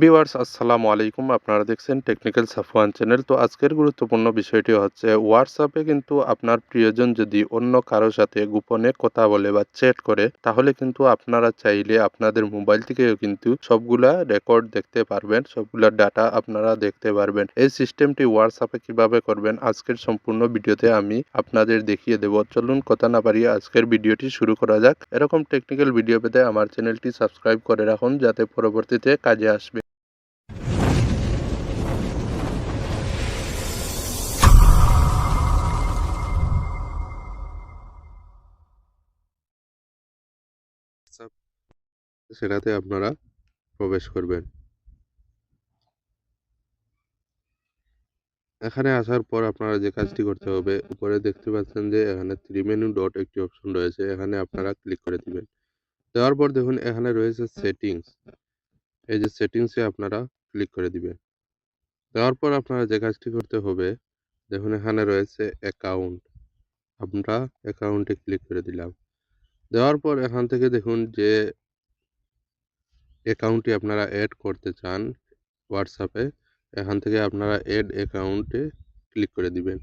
Viewers, আসসালামু আলাইকুম। আপনারা দেখছেন টেকনিক্যাল সাফওয়ান চ্যানেল। তো আজকের গুরুত্বপূর্ণ বিষয়টি হচ্ছে হোয়াটসঅ্যাপে কিন্তু আপনার প্রিয়জন যদি অন্য কারও সাথে গোপনে কথা বলে বা চ্যাট করে, তাহলে কিন্তু আপনারা চাইলে আপনাদের মোবাইল থেকেও কিন্তু সবগুলা রেকর্ড দেখতে পারবেন, সবগুলা ডাটা আপনারা দেখতে পারবেন। এই সিস্টেমটি হোয়াটসঅ্যাপে কীভাবে করবেন, আজকের সম্পূর্ণ ভিডিওতে আমি আপনাদের দেখিয়ে দেব। চলুন কথা না পারিয়ে আজকের ভিডিওটি শুরু করা যাক। এরকম টেকনিক্যাল ভিডিও পেতে আমার চ্যানেলটি সাবস্ক্রাইব করে রাখুন, যাতে পরবর্তীতে কাজে আসবে। সেটাতে আপনারা প্রবেশ করবেন। এখানে আসার পর আপনারা যে কাজটি করতে হবে, উপরে দেখতে পাচ্ছেন যে এখানে থ্রি মেনু ডট একটি অপশন রয়েছে, এখানে আপনারা ক্লিক করে দিবেন। দেওয়ার পর দেখুন এখানে রয়েছে সেটিংস এই যে সেটিংসে আপনারা ক্লিক করে দিবেন। দেওয়ার পর আপনারা যে কাজটি করতে হবে, দেখুন এখানে রয়েছে অ্যাকাউন্ট আমরা অ্যাকাউন্টে ক্লিক করে দিলাম। দেওয়ার পর এখান থেকে দেখুন যে অ্যাকাউন্টটি আপনারা অ্যাড করতে চান হোয়াটসঅ্যাপে এখান থেকে আপনারা অ্যাড অ্যাকাউন্টে ক্লিক করে দিবেন।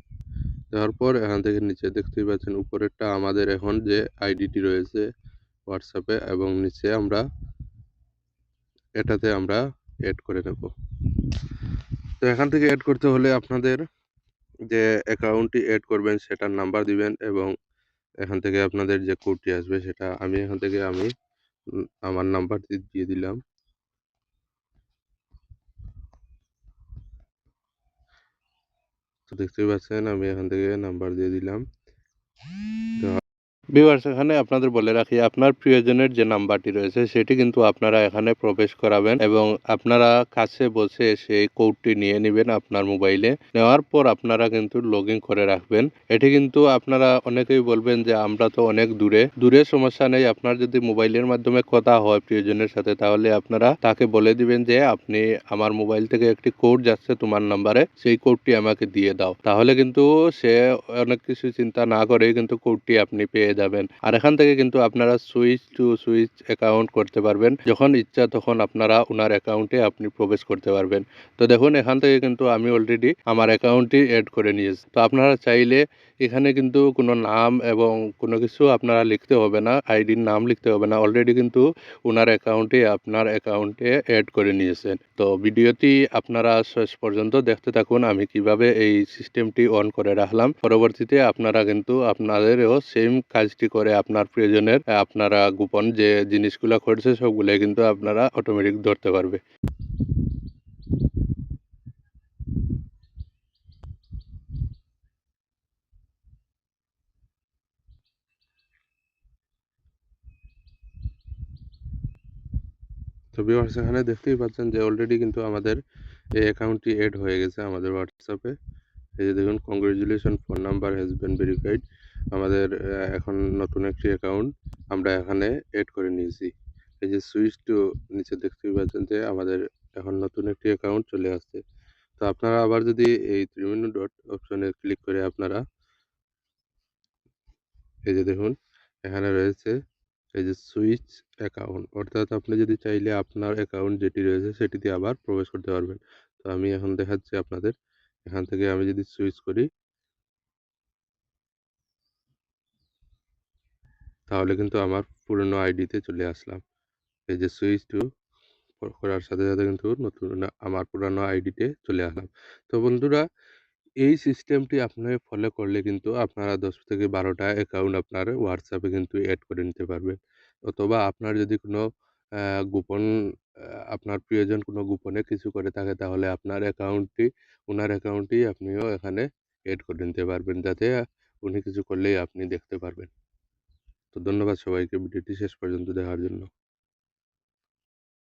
দেওয়ার পর এখান থেকে নিচে দেখতেই পাচ্ছেন উপরেরটা আমাদের এখন যে আইডিটি রয়েছে হোয়াটসঅ্যাপে এবং নিচে আমরা এটাতে আমরা অ্যাড করে নেব। তো এখান থেকে অ্যাড করতে হলে আপনাদের যে অ্যাকাউন্টটি অ্যাড করবেন সেটার নাম্বার দিবেন এবং এখান থেকে আপনাদের যে কোডটি আসবে সেটা আমি এখান থেকে আমি আমার নাম্বার দিয়ে দিলাম। তো দেখতেই পাচ্ছেন আমি এখান থেকে নাম্বার দিয়ে দিলাম। ভিউয়ার্স এখানে আপনাদের বলে রাখি, আপনার প্রিয়জনের যে নাম্বারটি রয়েছে, সেটি কিন্তু আপনারা এখানে প্রবেশ করাবেন এবং আপনারা কাছে বসে সেই কোডটি নিয়ে নেবেন আপনার মোবাইলে। নেওয়ার পর আপনারা কিন্তু লগ করে রাখবেন। এটি কিন্তু আপনারা অনেকেই বলবেন যে, আমরা তো অনেক দূরে। দূরে সমস্যা নেই, আপনার যদি মোবাইলের মাধ্যমে কথা হয় প্রিয়জনের সাথে, তাহলে আপনারা তাকে বলে দিবেন যে, আপনি আমার মোবাইল থেকে একটি কোড যাচ্ছে তোমার নাম্বারে, সেই কোডটি আমাকে দিয়ে দাও। তাহলে কিন্তু সে অনেক কিছু চিন্তা না করেই কিন্তু কোডটি আপনি পেয়ে যাবেন। আর এখান থেকে কিন্তু আপনারা সুইচ টু সুইচ অ্যাকাউন্ট করতে পারবেন। যখন ইচ্ছা তখন আপনারা ওনার অ্যাকাউন্টে আপনি প্রবেশ করতে পারবেন। তো দেখুন, এখান থেকে কিন্তু আমি অলরেডি আমার অ্যাকাউন্টটি অ্যাড করে নিয়েছি। তো আপনারা চাইলে এখানে কিন্তু কোনো নাম এবং কোনো কিছু আপনারা লিখতে হবে না আইডির নাম লিখতে হবে না। অলরেডি কিন্তু ওনার অ্যাকাউন্টে আপনার অ্যাকাউন্টে অ্যাড করে নিয়েছেন। তো ভিডিওটি আপনারা শেষ পর্যন্ত দেখতে থাকুন, আমি কীভাবে এই সিস্টেমটি অন করে রাখলাম। পরবর্তীতে আপনারা কিন্তু আপনাদেরও সেম কাজটি করে আপনার প্রিয়জনের আপনারা গোপন যে জিনিসগুলো করছে সবগুলো কিন্তু আপনারা অটোমেটিক ধরতে পারবে। তো ভিউয়ার্স এখানে দেখতেই পাচ্ছেন যে অলরেডি কিন্তু আমাদের এই অ্যাকাউন্টটি এড হয়ে গেছে আমাদের হোয়াটসঅ্যাপে এই যে দেখুন congratulation phone number has been verified আমাদের এখন নতুন একটি অ্যাকাউন্ট আমরা এখানে এড করে নিয়েছি। এই যে সুইচ টু নিচে দেখতেই পাচ্ছেন যে আমাদের এখন নতুন একটি অ্যাকাউন্ট চলে আসছে। তো আপনারা আবার যদি এই ত্রিমিনু ডট অপশনে ক্লিক করে আপনারা, এই যে দেখুন, এখানে রয়েছে এই যে সুইচ অ্যাকাউন্ট অর্থাৎ আপনি যদি চাইলে আপনার অ্যাকাউন্ট যেটি রয়েছে সেটিতে আবার প্রবেশ করতে পারবেন। তো আমি এখন দেখাচ্ছি আপনাদের। এখান থেকে আমি যদি সুইচ করি তাহলে কিন্তু আমার পুরনো আইডিতে চলে আসলাম। এই যে সুইচ টু করার সাথে সাথে কিন্তু নতুন আমার পুরানো আইডিতে চলে আসলাম। তো বন্ধুরা, এই সিস্টেমটি আপনি ফলো করলে কিন্তু আপনারা দশ থেকে বারোটা অ্যাকাউন্ট আপনার হোয়াটসঅ্যাপে কিন্তু অ্যাড করে নিতে পারবেন। অথবা আপনার যদি কোনো গোপন আপনার প্রিয়জন কোনো গোপনে কিছু করে থাকে, তাহলে আপনার অ্যাকাউন্টটি ওনার অ্যাকাউন্টটি আপনিও এখানে অ্যাড করে নিতে পারবেন, যাতে উনি কিছু করলেই আপনি দেখতে পারবেন। তো ধন্যবাদ সবাইকে ভিডিওটি শেষ পর্যন্ত দেখার জন্য।